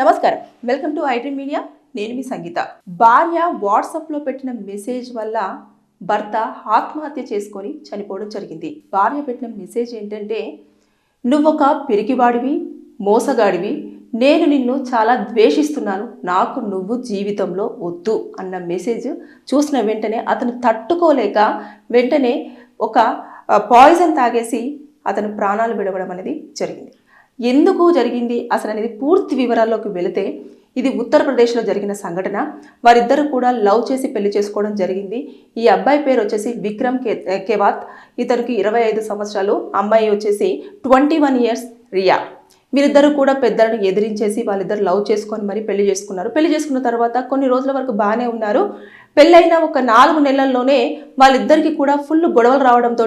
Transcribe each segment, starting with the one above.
నమస్కారం. Welcome to IT media. నేను మీ సంగీత. భార్య వాట్సాప్లో పెట్టిన మెసేజ్ వల్ల భర్త ఆత్మహత్య చేసుకొని చనిపోవడం జరిగింది. భార్య పెట్టిన మెసేజ్ ఏంటంటే నువ్వొక పిరికివాడివి మోసగాడివి. నేను నిన్ను చాలా ద్వేషిస్తున్నాను. నాకు నువ్వు జీవితంలో వద్దు అన్న మెసేజ్ చూసిన వెంటనే అతను తట్టుకోలేక వెంటనే ఒక పాయిజన్ తాగేసి అతను ప్రాణాలు విడవడం అనేది జరిగింది. ఎందుకు జరిగింది అసలు అనేది పూర్తి వివరాల్లోకి వెళితే ఇది ఉత్తరప్రదేశ్లో జరిగిన సంఘటన. వారిద్దరు కూడా లవ్ చేసి పెళ్ళి చేసుకోవడం జరిగింది. ఈ అబ్బాయి పేరు వచ్చేసి విక్రమ్ కే కేవాత్. ఇతనికి ఇరవై ఐదు సంవత్సరాలు. అమ్మాయి వచ్చేసి ట్వంటీ వన్ ఇయర్స్ రియా. వీరిద్దరు కూడా పెద్దలను ఎదిరించేసి వాళ్ళిద్దరు లవ్ చేసుకొని మరి పెళ్ళి చేసుకున్నారు. పెళ్ళి చేసుకున్న తర్వాత కొన్ని రోజుల వరకు బాగానే ఉన్నారు. పెళ్ళైన ఒక నాలుగు నెలల్లోనే వాళ్ళిద్దరికీ కూడా ఫుల్ గొడవలు రావడంతో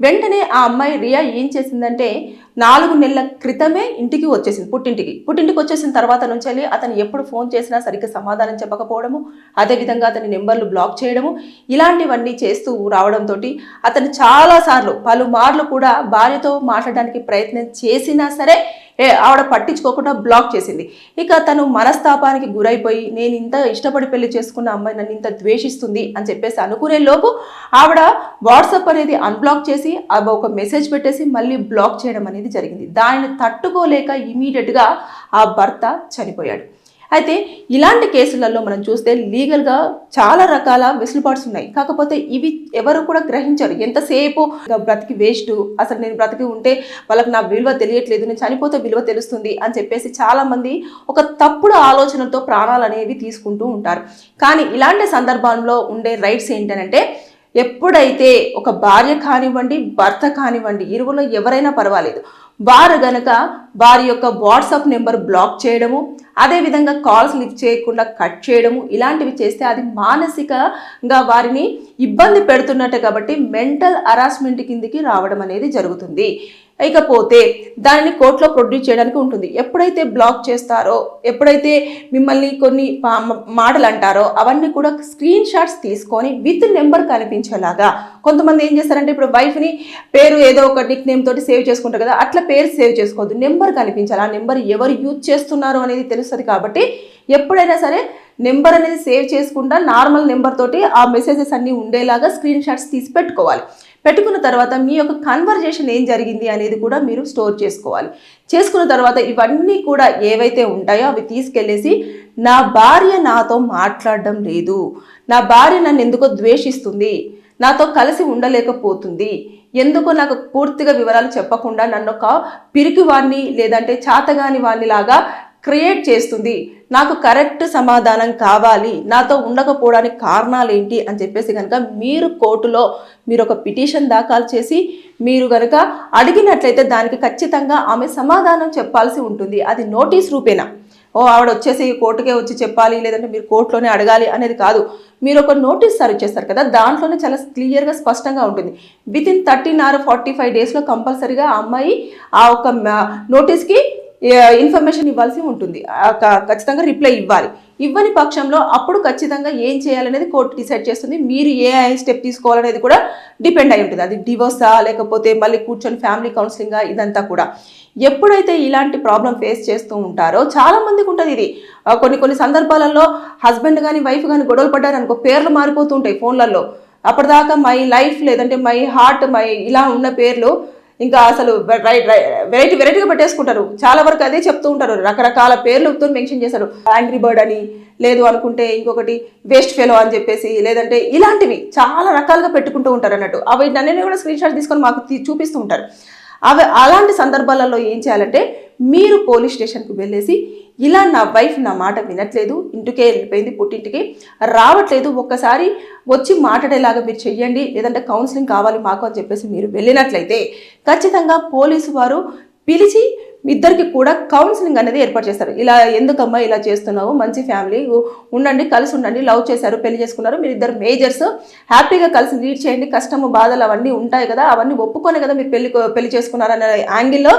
వెంటనే ఆ అమ్మాయి రియా ఏం చేసిందంటే నాలుగు నెలల క్రితమే ఇంటికి వచ్చేసింది పుట్టింటికి. పుట్టింటికి వచ్చేసిన తర్వాత నుంచి అతను ఎప్పుడు ఫోన్ చేసినా సరిగ్గా సమాధానం చెప్పకపోవడము అదేవిధంగా అతని నెంబర్లు బ్లాక్ చేయడము ఇలాంటివన్నీ చేస్తూ రావడంతో అతను చాలాసార్లు పలుమార్లు కూడా భార్యతో మాట్లాడడానికి ప్రయత్నం చేసినా సరే ఏ ఆవిడ పట్టించుకోకుండా బ్లాక్ చేసింది. ఇక తను మనస్తాపానికి గురైపోయి నేను ఇంత ఇష్టపడి పెళ్ళి చేసుకున్న అమ్మాయి నన్ను ఇంత ద్వేషిస్తుంది అని చెప్పేసి అనుకునే లోపు ఆవిడ వాట్సాప్ అనేది అన్బ్లాక్ చేసి ఒక మెసేజ్ పెట్టేసి మళ్ళీ బ్లాక్ చేయడం అనేది జరిగింది. దానిని తట్టుకోలేక ఇమీడియట్గా ఆ భర్త చనిపోయాడు. అయితే ఇలాంటి కేసులలో మనం చూస్తే లీగల్గా చాలా రకాల వెసులుబాట్స్ ఉన్నాయి. కాకపోతే ఇవి ఎవరు కూడా గ్రహించరు. ఎంతసేపు బ్రతికి వేస్ట్ అసలు నేను బ్రతికి ఉంటే వాళ్ళకి నా విలువ తెలియట్లేదు నేను చనిపోతే విలువ తెలుస్తుంది అని చెప్పేసి చాలామంది ఒక తప్పుడు ఆలోచనతో ప్రాణాలు అనేవి తీసుకుంటూ ఉంటారు. కానీ ఇలాంటి సందర్భంలో ఉండే రైట్స్ ఏంటంటే ఎప్పుడైతే ఒక భార్య కానివ్వండి భర్త కానివ్వండి ఇరువులో ఎవరైనా పర్వాలేదు. వారు గనక వారి యొక్క వాట్సాప్ నెంబర్ బ్లాక్ చేయడము అదేవిధంగా కాల్స్ లిఫ్ట్ చేయకుండా కట్ చేయడము ఇలాంటివి చేస్తే అది మానసికంగా వారిని ఇబ్బంది పెడుతున్నట్టు కాబట్టి మెంటల్ హరాస్మెంట్ కిందికి రావడం అనేది జరుగుతుంది. ఇకపోతే దానిని కోర్టులో ప్రొడ్యూస్ చేయడానికి ఉంటుంది. ఎప్పుడైతే బ్లాక్ చేస్తారో ఎప్పుడైతే మిమ్మల్ని కొన్ని మాటలు అంటారో అవన్నీ కూడా స్క్రీన్ షాట్స్ తీసుకొని విత్ నెంబర్ కనిపించేలాగా. కొంతమంది ఏం చేస్తారంటే ఇప్పుడు వైఫ్ని పేరు ఏదో ఒక నిక్ నేమ్ తోటి సేవ్ చేసుకుంటారు కదా అట్లా పేరు సేవ్ చేసుకోవద్దు. నెంబర్ కనిపించాలి. ఆ నెంబర్ ఎవరు యూజ్ చేస్తున్నారు అనేది తెలుస్తుంది కాబట్టి ఎప్పుడైనా సరే నెంబర్ అనేది సేవ్ చేసుకుంటా నార్మల్ నెంబర్ తోటి ఆ మెసేజెస్ అన్నీ ఉండేలాగా స్క్రీన్ షాట్స్ తీసి పెట్టుకోవాలి. పెట్టుకున్న తర్వాత మీ యొక్క కన్వర్జేషన్ ఏం జరిగింది అనేది కూడా మీరు స్టోర్ చేసుకోవాలి. చేసుకున్న తర్వాత ఇవన్నీ కూడా ఏవైతే ఉంటాయో అవి తీసుకెళ్ళేసి నా భార్య నాతో మాట్లాడడం లేదు. నా భార్య నన్ను ఎందుకో ద్వేషిస్తుంది. నాతో కలిసి ఉండలేకపోతుంది. ఎందుకో నాకు పూర్తిగా వివరాలు చెప్పకుండా నన్ను ఒక పిరికి వాడిని లేదంటే చాతగాని వాడిని లాగా క్రియేట్ చేస్తుంది. నాకు కరెక్ట్ సమాధానం కావాలి. నాతో ఉండకపోవడానికి కారణాలు ఏంటి అని చెప్పేసి కనుక మీరు కోర్టులో మీరు ఒక పిటిషన్ దాఖలు చేసి మీరు కనుక అడిగినట్లయితే దానికి ఖచ్చితంగా ఆమె సమాధానం చెప్పాల్సి ఉంటుంది. అది నోటీస్ రూపేనా? ఓ ఆవిడ వచ్చేసి కోర్టుకే వచ్చి చెప్పాలి లేదంటే మీరు కోర్టులోనే అడగాలి అనేది కాదు. మీరు ఒక నోటీస్ సార్ చేస్తారు కదా దాంట్లోనే చాలా క్లియర్గా స్పష్టంగా ఉంటుంది. With in thirteen or forty five డేస్లో కంపల్సరీగా ఆ అమ్మాయి ఆ ఒక నోటీస్కి ఇన్ఫర్మేషన్ ఇవ్వాల్సి ఉంటుంది. ఖచ్చితంగా రిప్లై ఇవ్వాలి. ఇవ్వని పక్షంలో అప్పుడు ఖచ్చితంగా ఏం చేయాలనేది కోర్టు డిసైడ్ చేస్తుంది. మీరు ఏ స్టెప్ తీసుకోవాలనేది కూడా డిపెండ్ అయి ఉంటుంది. అది డివోర్సా లేకపోతే మళ్ళీ కూర్చొని ఫ్యామిలీ కౌన్సిలింగా ఇదంతా కూడా. ఎప్పుడైతే ఇలాంటి ప్రాబ్లం ఫేస్ చేస్తూ ఉంటారో చాలామందికి ఉంటుంది ఇది. కొన్ని కొన్ని సందర్భాలలో హస్బెండ్ కానీ వైఫ్ కానీ గొడవలు పడ్డారనుకో పేర్లు మారిపోతూ ఉంటాయి ఫోన్లలో. అప్పటిదాకా మై లైఫ్ లేదంటే మై హార్ట్ మై ఇలా ఉన్న పేర్లు ఇంకా అసలు వెరైటీ వెరైటీగా పెట్టేసుకుంటారు. చాలా వరకు అదే చెప్తూ ఉంటారు. రకరకాల పేర్లతో మెన్షన్ చేశారు. యాంగ్రీ బర్డ్ అని లేదు అనుకుంటే ఇంకొకటి వేస్ట్ ఫెలో అని చెప్పేసి లేదంటే ఇలాంటివి చాలా రకాలుగా పెట్టుకుంటూ ఉంటారు అన్నట్టు. అవి నన్ను కూడా స్క్రీన్ షాట్ తీసుకొని మాకు చూపిస్తూ ఉంటారు. అవి అలాంటి సందర్భాలలో ఏం చేయాలంటే మీరు పోలీస్ స్టేషన్కి వెళ్ళేసి ఇలా నా వైఫ్ నా మాట వినట్లేదు ఇంటికే వెళ్ళిపోయింది పుట్టింటికి. రావట్లేదు ఒక్కసారి వచ్చి మాట్లాడేలాగా మీరు చెయ్యండి లేదంటే కౌన్సిలింగ్ కావాలి మాకు అని చెప్పేసి మీరు వెళ్ళినట్లయితే ఖచ్చితంగా పోలీసు వారు పిలిచి ఇద్దరికి కూడా కౌన్సిలింగ్ అనేది ఏర్పాటు చేస్తారు. ఇలా ఎందుకమ్మా ఇలా చేస్తున్నావు? మంచి ఫ్యామిలీ ఉండండి కలిసి ఉండండి లవ్ చేశారు పెళ్ళి చేసుకున్నారు. మీరు ఇద్దరు మేజర్స్ హ్యాపీగా కలిసి లీడ్ చేయండి. కష్టము బాధలు అవన్నీ ఉంటాయి కదా అవన్నీ ఒప్పుకొని కదా మీరు పెళ్ళి పెళ్ళి చేసుకున్నారు అనే యాంగిల్లో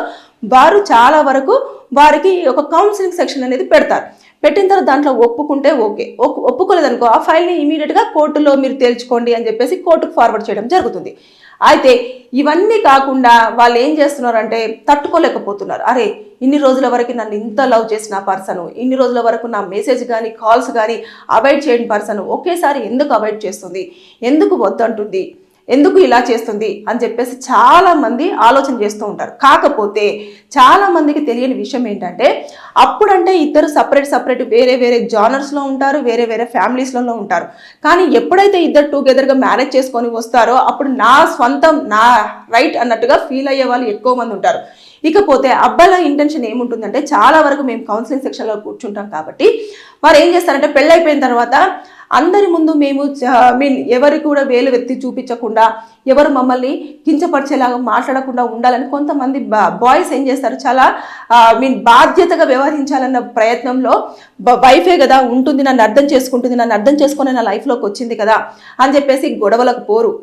వారు చాలా వరకు వారికి ఒక కౌన్సిలింగ్ సెక్షన్ అనేది పెడతారు. పెట్టిన తర్వాత దాంట్లో ఒప్పుకుంటే ఓకే ఒప్పు- ఒప్పుకోలేదనుకో ఆ ఫైల్ని ఇమీడియట్గా కోర్టులో మీరు తేల్చుకోండి అని చెప్పేసి కోర్టుకు ఫార్వర్డ్ చేయడం జరుగుతుంది. అయితే ఇవన్నీ కాకుండా వాళ్ళు ఏం చేస్తున్నారంటే తట్టుకోలేకపోతున్నారు. అరే ఇన్ని రోజుల వరకు నన్ను ఇంత లవ్ చేసిన పర్సన్ ఇన్ని రోజుల వరకు నా మెసేజ్ కానీ కాల్స్ కానీ అవాయిడ్ చేయని పర్సన్ ఒకేసారి ఎందుకు అవాయిడ్ చేస్తుంది? ఎందుకు వద్దంటుంది? ఎందుకు ఇలా చేస్తుంది అని చెప్పేసి చాలా మంది ఆలోచన చేస్తూ ఉంటారు. కాకపోతే చాలా మందికి తెలియని విషయం ఏంటంటే అప్పుడంటే ఇద్దరు సపరేట్ సపరేట్ వేరే వేరే జానర్స్లో ఉంటారు వేరే వేరే ఫ్యామిలీస్లలో ఉంటారు. కానీ ఎప్పుడైతే ఇద్దరు టుగెదర్గా మ్యారేజ్ చేసుకొని వస్తారో అప్పుడు నా స్వంతం నా రైట్ అన్నట్టుగా ఫీల్ అయ్యే వాళ్ళు ఎక్కువ మంది ఉంటారు. ఇకపోతే అబ్బాయిల ఇంటెన్షన్ ఏముంటుందంటే చాలా వరకు మేము కౌన్సిలింగ్ సెక్షన్లో కూర్చుంటాం కాబట్టి వారు ఏం చేస్తారంటే పెళ్ళైపోయిన తర్వాత అందరి ముందు మేము మీన్ ఎవరు కూడా వేలు వెత్తి చూపించకుండా ఎవరు మమ్మల్ని కించపరిచేలాగా మాట్లాడకుండా ఉండాలని కొంతమంది బాయ్స్ ఏం చేస్తారు? చాలా మీన్ బాధ్యతగా వ్యవహరించాలన్న ప్రయత్నంలో వైఫే కదా ఉంటుంది నన్ను అర్థం చేసుకుంటుంది నన్ను అర్థం చేసుకుని నా లైఫ్లోకి వచ్చింది కదా అని చెప్పేసి గొడవలకు పోరు.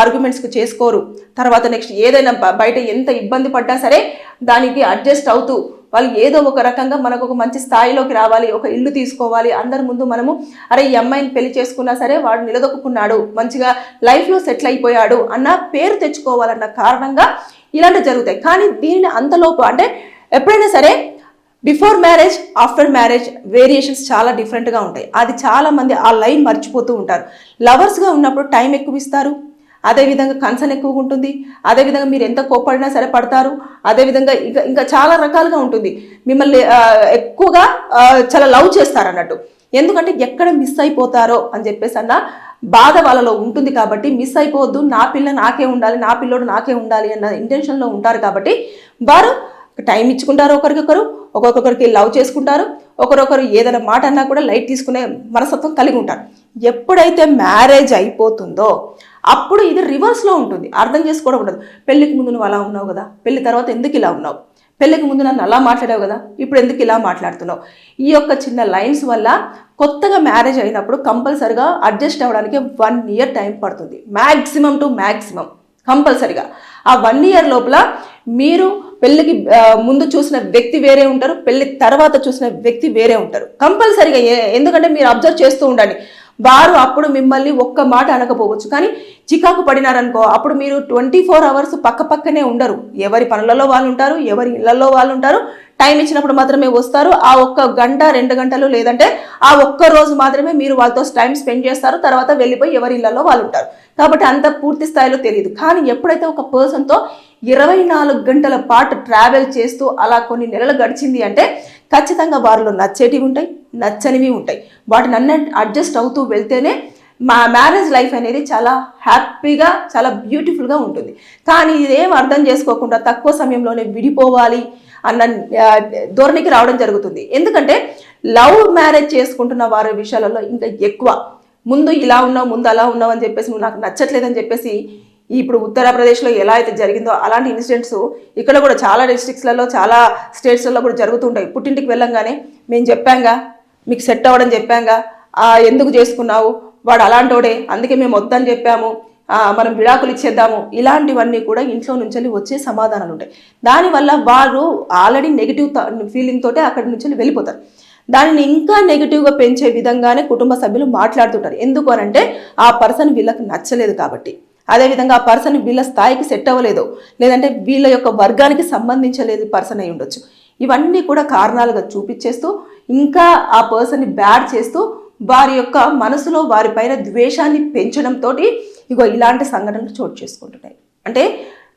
ఆర్గ్యుమెంట్స్కి చేసుకోరు. తర్వాత నెక్స్ట్ ఏదైనా బయట ఎంత ఇబ్బంది పడ్డా సరే దానికి అడ్జస్ట్ అవుతూ వాళ్ళు ఏదో ఒక రకంగా మనకు ఒక మంచి స్థాయిలోకి రావాలి ఒక ఇల్లు తీసుకోవాలి. అందరి ముందు మనము అరే ఈ అమ్మాయిని పెళ్ళి చేసుకున్నా సరే వాడు నిలదొక్కున్నాడు మంచిగా లైఫ్లో సెటిల్ అయిపోయాడు అన్న పేరు తెచ్చుకోవాలన్న కారణంగా ఇలాంటివి జరుగుతాయి. కానీ దీనిని అంతలోపు అంటే ఎప్పుడైనా సరే before marriage after marriage variations చాలా డిఫరెంట్గా ఉంటాయి. అది చాలామంది ఆ లైన్ మర్చిపోతూ ఉంటారు. లవర్స్గా ఉన్నప్పుడు టైం ఎక్కువ ఇస్తారు? అదేవిధంగా కన్సర్న్ ఎక్కువగా ఉంటుంది. అదేవిధంగా మీరు ఎంత కోపడినా సరే పడతారు. అదేవిధంగా ఇంకా ఇంకా చాలా రకాలుగా ఉంటుంది. మిమ్మల్ని ఎక్కువగా చాలా లవ్ చేస్తారు అన్నట్టు ఎందుకంటే ఎక్కడ మిస్ అయిపోతారో అని చెప్పేసి అన్న బాధ వాళ్ళలో ఉంటుంది కాబట్టి మిస్ అయిపోవద్దు. నా పిల్ల నాకే ఉండాలి నా పిల్లోడు నాకే ఉండాలి అన్న ఇంటెన్షన్లో ఉంటారు కాబట్టి వారు టైం ఇచ్చుకుంటారు ఒకరికొకరు. ఒక్కొక్కరికి లవ్ చేసుకుంటారు. ఒకరొకరు ఏదైనా మాట అన్నా కూడా లైట్ తీసుకునే మనస్తత్వం కలిగి ఉంటారు. ఎప్పుడైతే మ్యారేజ్ అయిపోతుందో అప్పుడు ఇది రివర్స్లో ఉంటుంది. అర్థం చేసుకోవడం ఉండదు. పెళ్ళికి ముందు నువ్వు అలా ఉన్నావు కదా. పెళ్ళి తర్వాత ఎందుకు ఇలా ఉన్నావు? పెళ్ళికి ముందు నన్ను అలా మాట్లాడావు కదా. ఇప్పుడు ఎందుకు ఇలా మాట్లాడుతున్నావు? ఈ యొక్క చిన్న లైన్స్ వల్ల కొత్తగా మ్యారేజ్ అయినప్పుడు కంపల్సరిగా అడ్జస్ట్ అవ్వడానికి వన్ ఇయర్ టైం పడుతుంది. మ్యాక్సిమం టు మ్యాక్సిమం కంపల్సరిగా. ఆ వన్ ఇయర్ లోపల మీరు పెళ్ళికి ముందు చూసిన వ్యక్తి వేరే ఉంటారు. పెళ్ళి తర్వాత చూసిన వ్యక్తి వేరే ఉంటారు. కంపల్సరిగా ఎందుకంటే మీరు అబ్జర్వ్ చేస్తూ ఉండండి. వారు అప్పుడు మిమ్మల్ని ఒక్క మాట అనకపోవచ్చు. కానీ చికాకు పడినారనుకో అప్పుడు మీరు ట్వంటీ ఫోర్ అవర్స్ పక్క పక్కనే ఉండరు. ఎవరి పనులలో వాళ్ళు ఉంటారు ఎవరి ఇళ్ళలో వాళ్ళు ఉంటారు. టైం ఇచ్చినప్పుడు మాత్రమే వస్తారు. ఆ ఒక్క గంట రెండు గంటలు లేదంటే ఆ ఒక్క రోజు మాత్రమే మీరు వాళ్ళతో టైం స్పెండ్ చేస్తారు. తర్వాత వెళ్ళిపోయి ఎవరి ఇళ్ళలో వాళ్ళు ఉంటారు. కాబట్టి అంత పూర్తి స్థాయిలో తెలియదు. కానీ ఎప్పుడైతే ఒక పర్సన్తో ఇరవై నాలుగు గంటల పాటు ట్రావెల్ చేస్తూ అలా కొన్ని నెలలు గడిచింది అంటే ఖచ్చితంగా వారిలో నచ్చేటివి ఉంటాయి నచ్చనివి ఉంటాయి. వాటిని అన్న అడ్జస్ట్ అవుతూ వెళ్తేనే మా మ్యారేజ్ లైఫ్ అనేది చాలా హ్యాపీగా చాలా బ్యూటిఫుల్గా ఉంటుంది. కానీ ఇదేం అర్థం చేసుకోకుండా తక్కువ సమయంలోనే విడిపోవాలి అన్న ధోరణికి రావడం జరుగుతుంది. ఎందుకంటే లవ్ మ్యారేజ్ చేసుకుంటున్న వారి విషయాలలో ఇంకా ఎక్కువ. ముందు ఇలా ఉన్నావు ముందు అలా ఉన్నావు అని చెప్పేసి నువ్వు నాకు నచ్చట్లేదని చెప్పేసి ఇప్పుడు ఉత్తరప్రదేశ్లో ఎలా అయితే జరిగిందో అలాంటి ఇన్సిడెంట్స్ ఇక్కడ కూడా చాలా డిస్ట్రిక్ట్స్లలో చాలా స్టేట్స్లలో కూడా జరుగుతుంటాయి. పుట్టింటికి వెళ్ళంగానే మేము చెప్పాంగా మీకు సెట్ అవ్వడం చెప్పాంగా ఎందుకు చేసుకున్నావు? వాడు అలాంటోడే అందుకే మేము వద్దని చెప్పాము. మనం విడాకులు ఇచ్చేద్దాము. ఇలాంటివన్నీ కూడా ఇంట్లో నుంచి వచ్చే సమాధానాలు ఉంటాయి. దానివల్ల వారు ఆల్రెడీ నెగిటివ్ ఫీలింగ్ తోటే అక్కడి నుంచి వెళ్ళిపోతారు. దానిని ఇంకా నెగిటివ్గా పెంచే విధంగానే కుటుంబ సభ్యులు మాట్లాడుతుంటారు. ఎందుకు అనంటే ఆ పర్సన్ వీళ్ళకి నచ్చలేదు కాబట్టి. అదేవిధంగా ఆ పర్సన్ వీళ్ళ స్థాయికి సెట్ అవ్వలేదు లేదంటే వీళ్ళ యొక్క వర్గానికి సంబంధించలేదు పర్సన్ అయి ఉండొచ్చు. ఇవన్నీ కూడా కారణాలుగా చూపించేస్తూ ఇంకా ఆ పర్సన్ని బ్యాడ్ చేస్తూ వారి యొక్క మనసులో వారిపైన ద్వేషాన్ని పెంచడంతో ఇగో ఇలాంటి సంఘటనలు చోటు చేసుకుంటున్నాయి. అంటే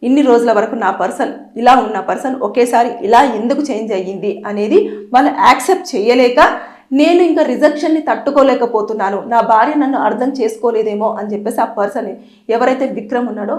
ఇన్ని రోజుల వరకు నా పర్సన్ ఇలా ఉన్న పర్సన్ ఒకేసారి ఇలా ఎందుకు చేంజ్ అయ్యింది అనేది వాళ్ళు యాక్సెప్ట్ చేయలేక నేను ఇంకా రిజెక్షన్ని తట్టుకోలేకపోతున్నాను. నా భార్య నన్ను అర్థం చేసుకోలేదేమో అని చెప్పేసి ఆ పర్సన్ ఎవరైతే విక్రమ్ ఉన్నాడో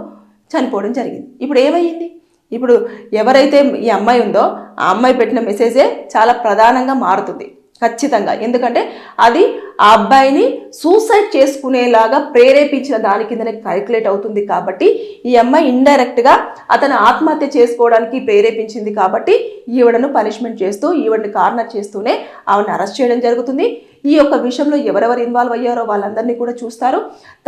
చనిపోవడం జరిగింది. ఇప్పుడు ఏమైంది? ఇప్పుడు ఎవరైతే ఈ అమ్మాయి ఉందో ఆ అమ్మాయి పెట్టిన మెసేజే చాలా ప్రధానంగా మారుతుంది. ఖచ్చితంగా. ఎందుకంటే అది ఆ అబ్బాయిని సూసైడ్ చేసుకునేలాగా ప్రేరేపించిన దాని కిందనే క్యాలిక్యులేట్ అవుతుంది కాబట్టి ఈ అమ్మాయి ఇండైరెక్ట్గా అతను ఆత్మహత్య చేసుకోవడానికి ప్రేరేపించింది కాబట్టి ఈవిడను పనిష్మెంట్ చేస్తూ ఈవిడని కార్నర్ చేస్తూనే ఆవిడని అరెస్ట్ చేయడం జరుగుతుంది. ఈ యొక్క విషయంలో ఎవరెవరు ఇన్వాల్వ్ అయ్యారో వాళ్ళందరినీ కూడా చూస్తారు.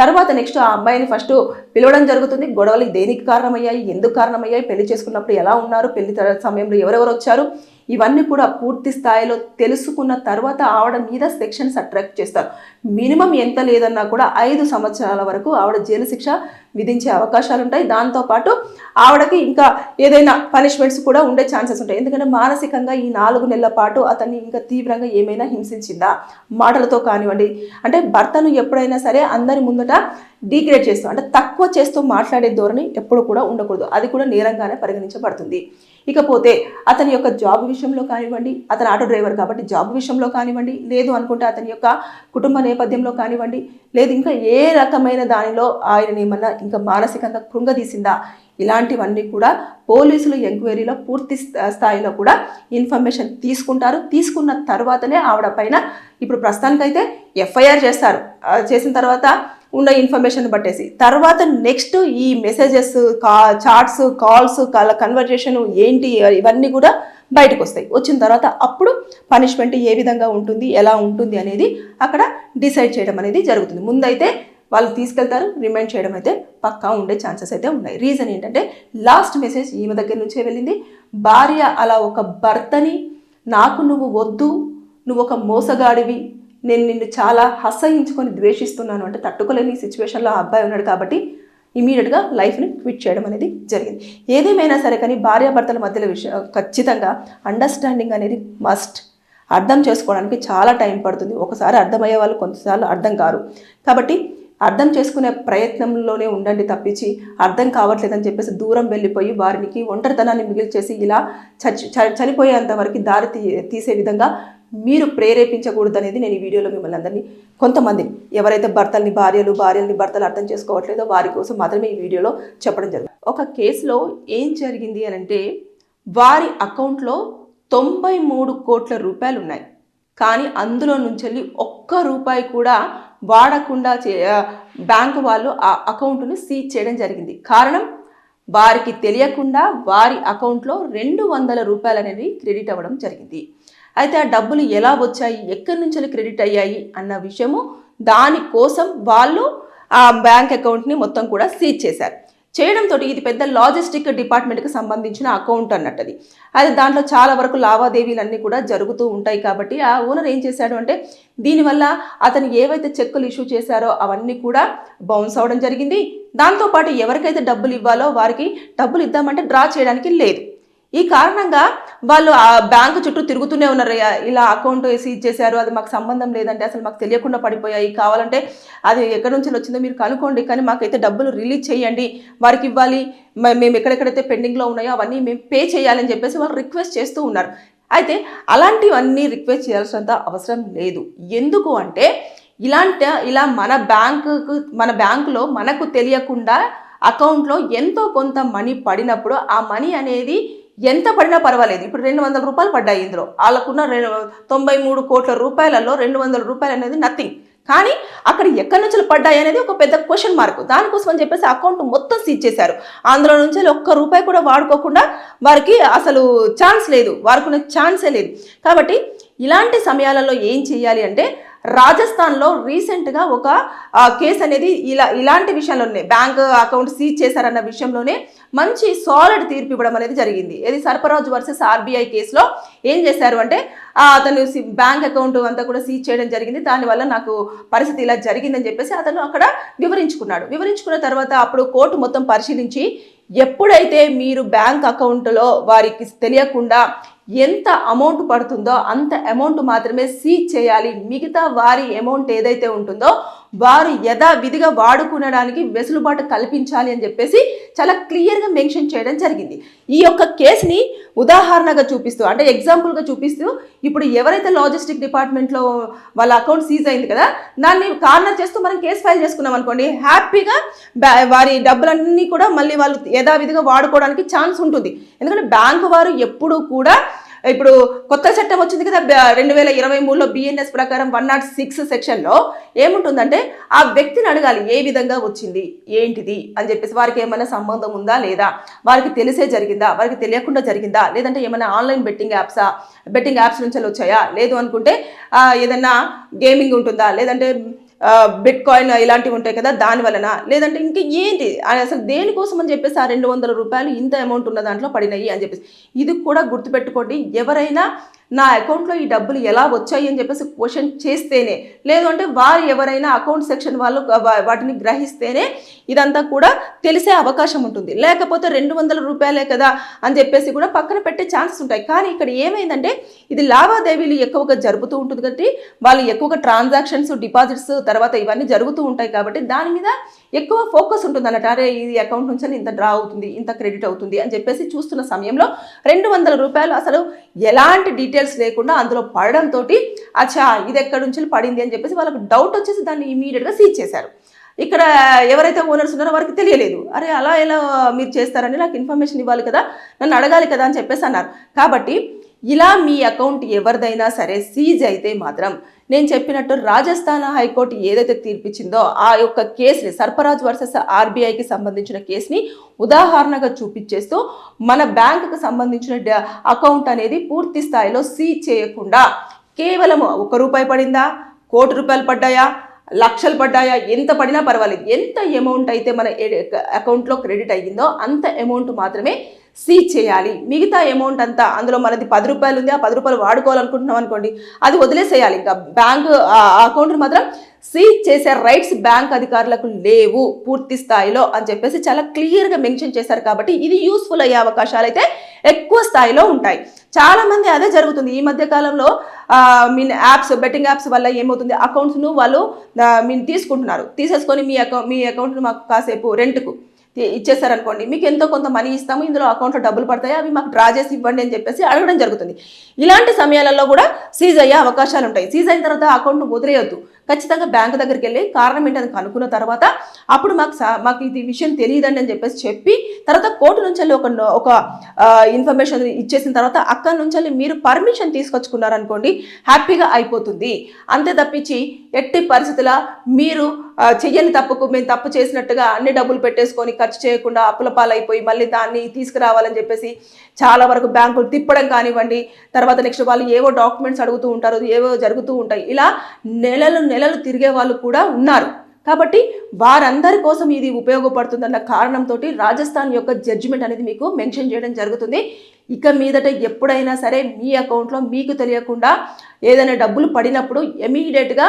తర్వాత నెక్స్ట్ ఆ అమ్మాయిని ఫస్ట్ పిలవడం జరుగుతుంది. గొడవలు దేనికి కారణమయ్యాయి? ఎందుకు కారణమయ్యాయి? పెళ్ళి చేసుకున్నప్పుడు ఎలా ఉన్నారు? పెళ్ళి సమయంలో ఎవరెవరు వచ్చారు? ఇవన్నీ కూడా పూర్తి స్థాయిలో తెలుసుకున్న తర్వాత ఆవిడ మీద సెక్షన్స్ అట్రాక్ట్ చేస్తారు. మినిమం ఎంత లేదన్నా కూడా ఐదు సంవత్సరాల వరకు ఆవిడ జైలు శిక్ష విధించే అవకాశాలు ఉంటాయి. దాంతోపాటు ఆవిడకి ఇంకా ఏదైనా పనిష్మెంట్స్ కూడా ఉండే ఛాన్సెస్ ఉంటాయి. ఎందుకంటే మానసికంగా ఈ నాలుగు నెలల పాటు అతన్ని ఇంకా తీవ్రంగా ఏమైనా హింసించిందా? మాటలతో కానివ్వండి. అంటే భర్తను ఎప్పుడైనా సరే అందరి ముందట డీగ్రేడ్ చేస్తూ అంటే తక్కువ చేస్తూ మాట్లాడే ధోరణి ఎప్పుడు కూడా ఉండకూడదు. అది కూడా నేరంగానే పరిగణించబడుతుంది. ఇకపోతే అతని యొక్క జాబ్ విషయంలో కానివ్వండి అతను ఆటో డ్రైవర్ కాబట్టి జాబ్ విషయంలో కానివ్వండి లేదు అనుకుంటే అతని యొక్క కుటుంబ నేపథ్యంలో కానివ్వండి లేదు ఇంకా ఏ రకమైన దానిలో ఆయన ఏమన్నా ఇంకా మానసికంగా కృంగదీసిందా? ఇలాంటివన్నీ కూడా పోలీసులు ఎంక్వైరీలో పూర్తి స్థాయిలో కూడా ఇన్ఫర్మేషన్ తీసుకుంటారు. తీసుకున్న తర్వాతనే ఆవిడ పైన ఇప్పుడు ప్రస్తుతానికైతే ఎఫ్ఐఆర్ చేస్తారు. చేసిన తర్వాత ఉన్న ఇన్ఫర్మేషన్ పట్టేసి తర్వాత నెక్స్ట్ ఈ మెసేజెస్ కా చాట్స్ కాల్స్ కాల కన్వర్జేషన్ ఏంటి ఇవన్నీ కూడా బయటకు వస్తాయి. వచ్చిన తర్వాత అప్పుడు పనిష్మెంట్ ఏ విధంగా ఉంటుంది ఎలా ఉంటుంది అనేది అక్కడ డిసైడ్ చేయడం అనేది జరుగుతుంది. ముందైతే వాళ్ళు తీసుకెళ్తారు రిమైండ్ చేయడం అయితే పక్కా ఉండే ఛాన్సెస్ అయితే ఉన్నాయి. రీజన్ ఏంటంటే లాస్ట్ మెసేజ్ ఈమె దగ్గర నుంచే వెళ్ళింది. భార్య అలా ఒక భర్తని నాకు నువ్వు వద్దు నువ్వు ఒక మోసగాడివి నేను నిన్ను చాలా హసహించుకొని ద్వేషిస్తున్నాను అంటే తట్టుకోలేని సిచ్యువేషన్లో ఆ అబ్బాయి ఉన్నాడు కాబట్టి ఇమీడియట్గా లైఫ్ని క్విట్ చేయడం అనేది జరిగింది. ఏదేమైనా సరే కానీ భార్యాభర్తల మధ్యలో విషయం ఖచ్చితంగా అండర్స్టాండింగ్ అనేది మస్ట్ అర్థం చేసుకోవడానికి చాలా టైం పడుతుంది. ఒకసారి అర్థమయ్యే వాళ్ళు కొంతసార్లు అర్థం కారు. కాబట్టి అర్థం చేసుకునే ప్రయత్నంలోనే ఉండండి తప్పించి అర్థం కావట్లేదని చెప్పేసి దూరం వెళ్ళిపోయి వారికి ఒంటరితనాన్ని మిగిల్చేసి ఇలా చచ్చి చనిపోయేంత వరకు దారి తీ తీసే విధంగా మీరు ప్రేరేపించకూడదు అనేది నేను ఈ వీడియోలో మిమ్మల్ని అందరినీ కొంతమందిని ఎవరైతే భర్తల్ని భార్యలు భార్యల్ని భర్తలు అర్థం చేసుకోవట్లేదో వారి కోసం మాత్రమే ఈ వీడియోలో చెప్పడం జరిగింది. ఒక కేసులో ఏం జరిగింది అని అంటే వారి అకౌంట్లో తొంభై మూడు కోట్ల రూపాయలు ఉన్నాయి. కానీ అందులో నుంచి వెళ్ళి ఒక్క రూపాయి కూడా వాడకుండా చే బ్యాంకు వాళ్ళు ఆ అకౌంట్ను సీజ్ చేయడం జరిగింది. కారణం? వారికి తెలియకుండా వారి అకౌంట్లో రెండు వందల రూపాయలు అనేది క్రెడిట్ అవ్వడం జరిగింది. అయితే ఆ డబ్బులు ఎలా వచ్చాయి? ఎక్కడి నుంచి క్రెడిట్ అయ్యాయి? అన్న విషయము దానికోసం వాళ్ళు ఆ బ్యాంక్ అకౌంట్ని మొత్తం కూడా సీజ్ చేశారు. చేయడంతో ఇది పెద్ద లాజిస్టిక్ డిపార్ట్మెంట్కి సంబంధించిన అకౌంట్ అన్నట్టు అది దాంట్లో చాలా వరకు లావాదేవీలు అన్నీ కూడా జరుగుతూ ఉంటాయి కాబట్టి ఆ ఓనర్ ఏం చేశాడు అంటే దీనివల్ల అతను ఏవైతే చెక్కులు ఇష్యూ చేశారో అవన్నీ కూడా బౌన్స్ అవడం జరిగింది. దాంతోపాటు ఎవరికైతే డబ్బులు ఇవ్వాలో వారికి డబ్బులు ఇద్దామంటే డ్రా చేయడానికి లేదు. ఈ కారణంగా వాళ్ళు ఆ బ్యాంకు చుట్టూ తిరుగుతూనే ఉన్నారు. ఇలా అకౌంట్ వేసి ఇచ్చేసారు అది మాకు సంబంధం లేదంటే అసలు మాకు తెలియకుండా పడిపోయాయి. కావాలంటే అది ఎక్కడి నుంచి వచ్చిందో మీరు కనుక్కోండి కానీ మాకైతే డబ్బులు రిలీజ్ చేయండి. వారికి ఇవ్వాలి మేము ఎక్కడెక్కడైతే పెండింగ్లో ఉన్నాయో అవన్నీ మేము పే చేయాలని చెప్పేసి వాళ్ళు రిక్వెస్ట్ చేస్తూ ఉన్నారు. అయితే అలాంటివన్నీ రిక్వెస్ట్ చేయాల్సినంత అవసరం లేదు. ఎందుకు అంటే ఇలాంటి ఇలా మన బ్యాంకుకు మన బ్యాంకులో మనకు తెలియకుండా అకౌంట్లో ఎంతో కొంత మనీ పడినప్పుడు ఆ మనీ అనేది ఎంత పడినా పర్వాలేదు. ఇప్పుడు రెండు వందల రూపాయలు పడ్డాయి ఇందులో. వాళ్ళకున్న రెండు తొంభై మూడు కోట్ల రూపాయలలో రెండు వందల రూపాయలు అనేది నథింగ్ కానీ అక్కడ ఎక్కడి నుంచి పడ్డాయి అనేది ఒక పెద్ద క్వశ్చన్ మార్క్ దానికోసం అని చెప్పేసి అకౌంట్ మొత్తం సీజ్ చేశారు. అందులో నుంచి ఒక్క రూపాయి కూడా వాడుకోకుండా వారికి అసలు ఛాన్స్ లేదు. వాడుకునే ఛాన్సే లేదు. కాబట్టి ఇలాంటి సమయాలలో ఏం చేయాలి అంటే రాజస్థాన్లో రీసెంట్గా ఒక కేసు అనేది ఇలా ఇలాంటి విషయంలోనే బ్యాంక్ అకౌంట్ సీజ్ చేశారన్న విషయంలోనే మంచి సాలిడ్ తీర్పు ఇవ్వడం అనేది జరిగింది. ఇది సర్పరాజు వర్సెస్ ఆర్బీఐ కేసులో ఏం చేశారు అంటే అతను బ్యాంక్ అకౌంట్ అంతా కూడా సీజ్ చేయడం జరిగింది. దానివల్ల నాకు పరిస్థితి ఇలా జరిగిందని చెప్పేసి అతను అక్కడ వివరించుకున్నాడు. వివరించుకున్న తర్వాత అప్పుడు కోర్టు మొత్తం పరిశీలించి ఎప్పుడైతే మీరు బ్యాంక్ అకౌంట్లో వారికి తెలియకుండా ఎంత అమౌంట్ పడుతుందో అంత అమౌంట్ మాత్రమే సీజ్ చేయాలి. మిగతా వారి అమౌంట్ ఏదైతే ఉంటుందో వారు యథావిధిగా వాడుకునడానికి వెసులుబాటు కల్పించాలి అని చెప్పేసి చాలా క్లియర్గా మెన్షన్ చేయడం జరిగింది. ఈ యొక్క కేసుని ఉదాహరణగా చూపిస్తూ అంటే ఎగ్జాంపుల్గా చూపిస్తూ ఇప్పుడు ఎవరైతే లాజిస్టిక్ డిపార్ట్మెంట్లో వాళ్ళ అకౌంట్ సీజ్ అయింది కదా దాన్ని కార్నర్ చేస్తూ మనం కేసు ఫైల్ చేసుకున్నాం అనుకోండి హ్యాపీగా బ్యా- వారి డబ్బులన్నీ కూడా మళ్ళీ వాళ్ళు యథావిధిగా వాడుకోవడానికి ఛాన్స్ ఉంటుంది. ఎందుకంటే బ్యాంకు వారు ఎప్పుడూ కూడా ఇప్పుడు కొత్త చట్టం వచ్చింది కదా రెండు వేల ఇరవై మూడులో బిఎన్ఎస్ ప్రకారం వన్ నాట్ సిక్స్ సెక్షన్లో ఏముంటుందంటే ఆ వ్యక్తిని అడగాలి ఏ విధంగా వచ్చింది ఏంటిది అని చెప్పేసి వారికి ఏమైనా సంబంధం ఉందా లేదా? వారికి తెలిసే జరిగిందా? వారికి తెలియకుండా జరిగిందా? లేదంటే ఏమైనా ఆన్లైన్ బెట్టింగ్ యాప్సా? బెట్టింగ్ యాప్స్ నుంచి వచ్చాయా? లేదు అనుకుంటే ఏదన్నా గేమింగ్ ఉంటుందా? లేదంటే బిట్ కాయిన్ ఇలాంటివి ఉంటాయి కదా దాని వలన. లేదంటే ఇంకా ఏంటి? అసలు దేనికోసం అని చెప్పేసి ఆ రెండు వందల రూపాయలు ఇంత అమౌంట్ ఉన్న దాంట్లో పడినాయి అని చెప్పేసి. ఇది కూడా గుర్తుపెట్టుకోండి. ఎవరైనా నా అకౌంట్లో ఈ డబ్బులు ఎలా వచ్చాయి అని చెప్పేసి క్వశ్చన్ చేస్తేనే లేదు అంటే వారు ఎవరైనా అకౌంట్ సెక్షన్ వాళ్ళు వాటిని గ్రహిస్తేనే ఇదంతా కూడా తెలిసే అవకాశం ఉంటుంది. లేకపోతే రెండు వందల రూపాయలే కదా అని చెప్పేసి కూడా పక్కన పెట్టే ఛాన్సెస్ ఉంటాయి. కానీ ఇక్కడ ఏమైందంటే ఇది లావాదేవీలు ఎక్కువగా జరుగుతూ ఉంటుంది కాబట్టి వాళ్ళు ఎక్కువగా ట్రాన్సాక్షన్స్ డిపాజిట్స్ తర్వాత ఇవన్నీ జరుగుతూ ఉంటాయి కాబట్టి దాని మీద ఎక్కువ ఫోకస్ ఉంటుంది అన్నట్టు అరే ఈ అకౌంట్ నుంచి ఇంత డ్రా అవుతుంది ఇంత క్రెడిట్ అవుతుంది అని చెప్పేసి చూస్తున్న సమయంలో రెండు వందల రూపాయలు అసలు ఎలాంటి డీటెయిల్స్ లేకుండా అందులో పడడంతో అచ్చా ఇది ఎక్కడి నుంచి పడింది అని చెప్పేసి వాళ్ళకు డౌట్ వచ్చేసి దాన్ని ఇమీడియట్గా సీజ్ చేశారు. ఇక్కడ ఎవరైతే ఓనర్స్ ఉన్నారో వారికి తెలియలేదు. అరే అలా ఎలా మీరు చేస్తారని నాకు ఇన్ఫర్మేషన్ ఇవ్వాలి కదా నన్ను అడగాలి కదా అని చెప్పేసి అన్నారు. కాబట్టి ఇలా మీ అకౌంట్ ఎవరిదైనా సరే సీజ్ అయితే మాత్రం నేను చెప్పినట్టు రాజస్థాన్ హైకోర్టు ఏదైతే తీర్పిచ్చిందో ఆ యొక్క కేసుని సర్పరాజ్ వర్సెస్ ఆర్బీఐకి సంబంధించిన కేసుని ఉదాహరణగా చూపించేస్తూ మన బ్యాంకుకు సంబంధించిన అకౌంట్ అనేది పూర్తి స్థాయిలో సీజ్ చేయకుండా కేవలం ఒక రూపాయి పడిందా? కోటి రూపాయలు పడ్డాయా? లక్షలు పడ్డాయా? ఎంత పడినా పర్వాలేదు. ఎంత అమౌంట్ అయితే మన అకౌంట్లో క్రెడిట్ అయ్యిందో అంత అమౌంట్ మాత్రమే సీజ్ చేయాలి. మిగతా అమౌంట్ అంతా అందులో మనది పది రూపాయలు ఉంది ఆ పది రూపాయలు వాడుకోవాలనుకుంటున్నాం అనుకోండి అది వదిలేసేయాలి. ఇంకా బ్యాంక్ అకౌంట్ మాత్రం సీజ్ చేసే రైట్స్ బ్యాంక్ అధికారులకు లేవు పూర్తి స్థాయిలో అని చెప్పేసి చాలా క్లియర్గా మెన్షన్ చేశారు కాబట్టి ఇది యూస్ఫుల్ అయ్యే అవకాశాలు అయితే ఎక్కువ స్థాయిలో ఉంటాయి. చాలామంది అదే జరుగుతుంది. ఈ మధ్య కాలంలో మీన్ యాప్స్ బెట్టింగ్ యాప్స్ వల్ల ఏమవుతుంది? అకౌంట్స్ను వాళ్ళు మీన్ తీసుకుంటున్నారు. తీసేసుకొని మీ అకౌంట్ మీ అకౌంట్ను మాకు కాసేపు రెంట్కు ఇచ్చేసారనుకోండి మీకు ఎంతో కొంత మనీ ఇస్తాము ఇందులో అకౌంట్లో డబ్బులు పడతాయి అవి మాకు డ్రా చేసి ఇవ్వండి అని చెప్పేసి అడగడం జరుగుతుంది. ఇలాంటి సమయాలలో కూడా సీజ్ అయ్యే అవకాశాలు ఉంటాయి. సీజ్ అయిన తర్వాత అకౌంట్ను వదిలేయొద్దు. ఖచ్చితంగా బ్యాంక్ దగ్గరికి వెళ్ళి కారణం ఏంటని కనుక్కున్న తర్వాత అప్పుడు మాకు మాకు ఇది విషయం తెలియదండి అని చెప్పేసి చెప్పి తర్వాత కోర్టు నుంచి వెళ్ళి ఒక ఒక ఇన్ఫర్మేషన్ ఇచ్చేసిన తర్వాత అక్కడ నుంచి వెళ్ళి మీరు పర్మిషన్ తీసుకొచ్చుకున్నారనుకోండి హ్యాపీగా అయిపోతుంది. అంతే తప్పించి ఎట్టి పరిస్థితుల మీరు చెయ్యని తప్పుకు మేము తప్పు చేసినట్టుగా అన్ని డబ్బులు పెట్టేసుకొని ఖర్చు చేయకుండా అప్పుల పాలైపోయి మళ్ళీ దాన్ని తీసుకురావాలని చెప్పేసి చాలా వరకు బ్యాంకులు తిప్పడం కానివ్వండి తర్వాత నెక్స్ట్ వాళ్ళు ఏవో డాక్యుమెంట్స్ అడుగుతూ ఉంటారు ఏవో జరుగుతూ ఉంటాయి. ఇలా నెలలు నెలలు తిరిగే వాళ్ళు కూడా ఉన్నారు. కాబట్టి వారందరి కోసం ఇది ఉపయోగపడుతుందన్న కారణంతో రాజస్థాన్ యొక్క జడ్జిమెంట్ అనేది మీకు మెన్షన్ చేయడం జరుగుతుంది. ఇక మీదట ఎప్పుడైనా సరే మీ అకౌంట్లో మీకు తెలియకుండా ఏదైనా డబ్బులు పడినప్పుడు ఇమీడియట్గా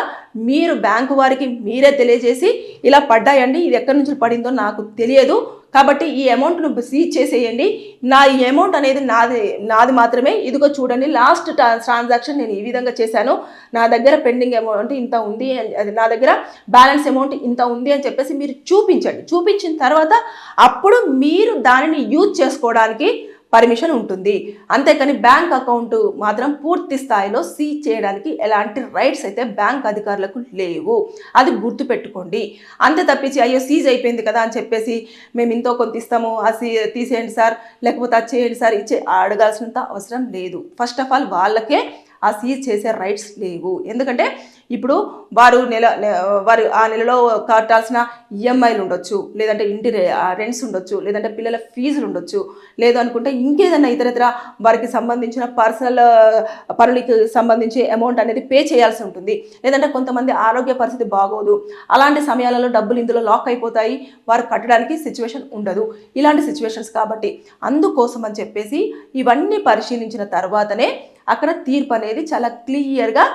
మీరు బ్యాంకు వారికి మీరే తెలియజేసి ఇలా పడ్డాయండి ఇది ఎక్కడి నుంచి పడిందో నాకు తెలియదు. కాబట్టి ఈ అమౌంట్ను సీజ్ చేసేయండి. నా ఈ అమౌంట్ అనేది నాది నాది మాత్రమే. ఇదిగో చూడండి లాస్ట్ ట్రాన్సాక్షన్ నేను ఈ విధంగా చేశాను. నా దగ్గర పెండింగ్ అమౌంట్ ఇంత ఉంది అని- అది నా దగ్గర బ్యాలెన్స్ అమౌంట్ ఇంత ఉంది అని చెప్పేసి మీరు చూపించండి. చూపించిన తర్వాత అప్పుడు మీరు దానిని యూజ్ చేసుకోవడానికి పర్మిషన్ ఉంటుంది. అంతేకాని బ్యాంక్ అకౌంట్ మాత్రం పూర్తి స్థాయిలో సీజ్ చేయడానికి ఎలాంటి రైట్స్ అయితే బ్యాంక్ అధికారులకు లేవు. అది గుర్తుపెట్టుకోండి. అంతే తప్పించి అయ్యో సీజ్ అయిపోయింది కదా అని చెప్పేసి మేము ఇంతో కొంత ఇస్తాము ఆ సీ తీసేయండి సార్ లేకపోతే అది చేయండి సార్ ఇచ్చే అడగాల్సినంత అవసరం లేదు. ఫస్ట్ ఆఫ్ ఆల్ వాళ్ళకే ఆ సీజ్ చేసే రైట్స్ లేవు. ఎందుకంటే ఇప్పుడు వారు నెల వారు ఆ నెలలో కట్టాల్సిన ఈఎంఐలు ఉండొచ్చు లేదంటే ఇంటి రెంట్స్ ఉండొచ్చు లేదంటే పిల్లల ఫీజులు ఉండొచ్చు. లేదు అనుకుంటే ఇంకేదైనా ఇతరత్ర వారికి సంబంధించిన పర్సనల్ పనులకి సంబంధించి అమౌంట్ అనేది పే చేయాల్సి ఉంటుంది. లేదంటే కొంతమంది ఆరోగ్య పరిస్థితి బాగోదు. అలాంటి సమయాలలో డబ్బులు ఇందులో లాక్ అయిపోతాయి. వారు కట్టడానికి సిచ్యువేషన్ ఉండదు. ఇలాంటి సిచ్యువేషన్స్ కాబట్టి అందుకోసం అని చెప్పేసి ఇవన్నీ పరిశీలించిన తర్వాతనే అక్కడ తీర్పు అనేది చాలా క్లియర్గా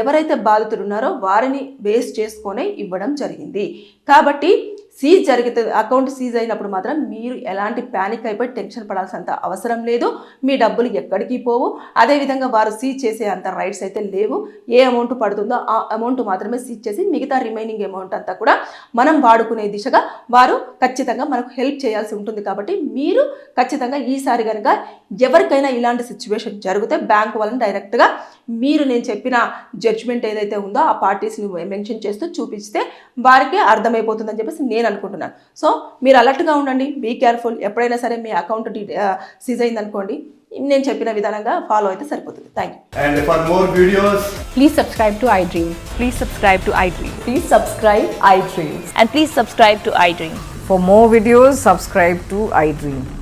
ఎవరైతే బాధితులు ఉన్నారో వారిని బేస్ చేసుకొని ఇవ్వడం జరిగింది. కాబట్టి సీజ్ జరిగితే అకౌంట్ సీజ్ అయినప్పుడు మాత్రం మీరు ఎలాంటి ప్యానిక్ అయిపోయి టెన్షన్ పడాల్సినంత అవసరం లేదు. మీ డబ్బులు ఎక్కడికి పోవు. అదేవిధంగా వారు సీజ్ చేసే అంత రైట్స్ అయితే లేవు. ఏ అమౌంట్ పడుతుందో ఆ అమౌంట్ మాత్రమే సీజ్ చేసి మిగతా రిమైనింగ్ అమౌంట్ అంతా కూడా మనం వాడుకునే దిశగా వారు ఖచ్చితంగా మనకు హెల్ప్ చేయాల్సి ఉంటుంది కాబట్టి మీరు ఖచ్చితంగా ఈసారి కనుక ఎవరికైనా ఇలాంటి సిచ్యువేషన్ జరిగితే బ్యాంక్ వాళ్ళని డైరెక్ట్గా మీరు నేను చెప్పిన జడ్జ్మెంట్ ఏదైతే ఉందో ఆ పార్టీస్ని మెన్షన్ చేస్తూ చూపిస్తే వారికి అర్థమైపోతుందని చెప్పేసి నేను అనుకుంటున్నాను. సో మీరు అలర్ట్గా ఉండండి. బీ కేర్ఫుల్ ఎప్పుడైనా సరే మీ అకౌంట్ సీజ్ అయిందనుకోండి. నేను చెప్పిన విధానంగా ఫాలో అయితే సరిపోతుంది. Thank you please subscribe to iDream please subscribe to iDream please subscribe iDream and please subscribe to iDream for For videos subscribe to I iDream.